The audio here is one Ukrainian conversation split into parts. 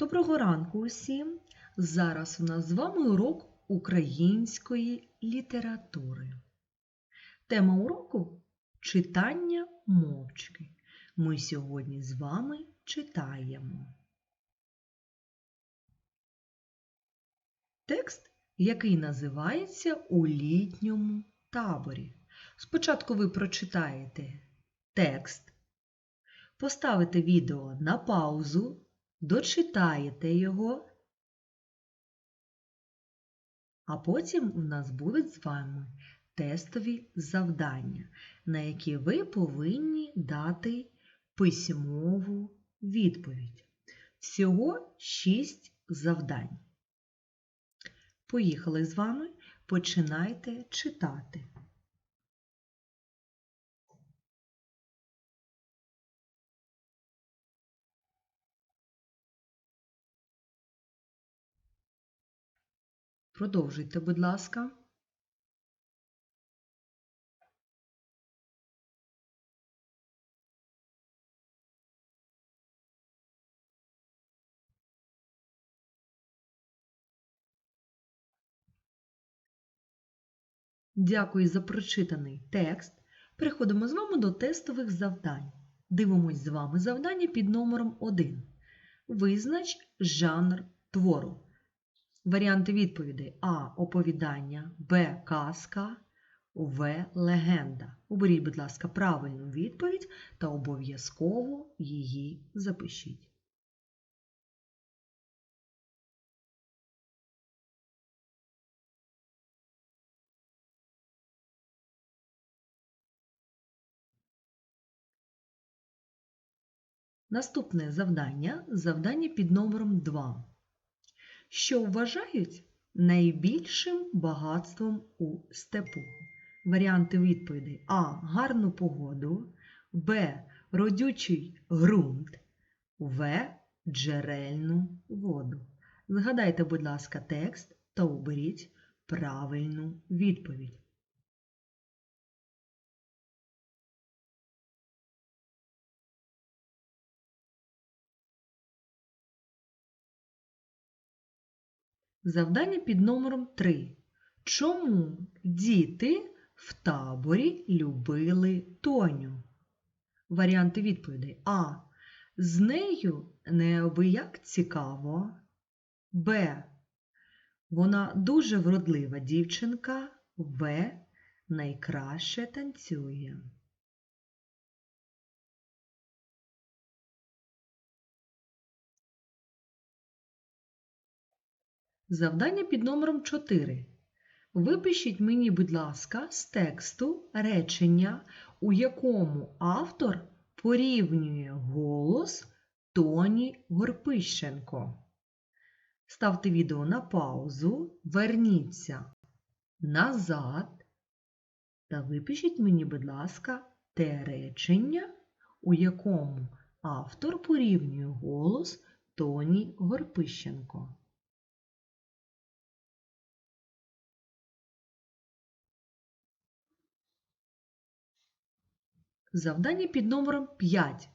Доброго ранку усім! Зараз у нас з вами урок української літератури. Тема уроку читання мовчки. Ми сьогодні з вами читаємо. Текст, який називається У літньому таборі. Спочатку ви прочитаєте текст, поставите відео на паузу, дочитаєте його, а потім у нас будуть з вами тестові завдання, на які ви повинні дати письмову відповідь. Всього 6 завдань. Поїхали з вами, починайте читати. Продовжуйте, будь ласка. Дякую за прочитаний текст. Переходимо з вами до тестових завдань. Дивимось з вами завдання під номером 1. Визнач жанр твору. Варіанти відповідей А. Оповідання, Б. Казка, В. Легенда. Оберіть, будь ласка, правильну відповідь та обов'язково її запишіть. Наступне завдання завдання під номером 2. Що вважають найбільшим багатством у степу? Варіанти відповідей А. Гарну погоду, Б. Родючий ґрунт, В. Джерельну воду. Згадайте, будь ласка, текст та оберіть правильну відповідь. Завдання під номером 3. Чому діти в таборі любили Тоню? Варіанти відповідей А. З нею неабияк цікаво. Б. Вона дуже вродлива дівчинка. В. Найкраще танцює. Завдання під номером 4. Випишіть мені, будь ласка, з тексту речення, у якому автор порівнює голос Тоні Горпищенко. Ставте відео на паузу, верніться назад та випишіть мені, будь ласка, те речення, у якому автор порівнює голос Тоні Горпищенко. Завдання під номером 5.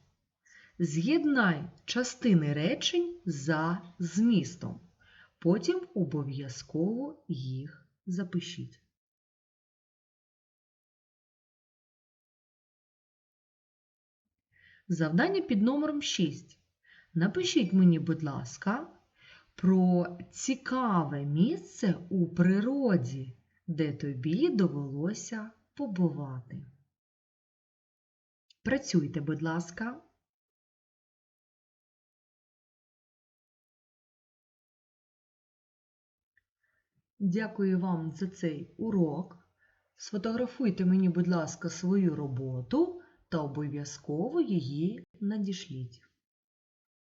З'єднай частини речень за змістом. Потім обов'язково їх запишіть. Завдання під номером 6. Напишіть мені, будь ласка, про цікаве місце у природі, де тобі довелося побувати. Працюйте, будь ласка. Дякую вам за цей урок. Сфотографуйте мені, будь ласка, свою роботу та обов'язково її надішліть.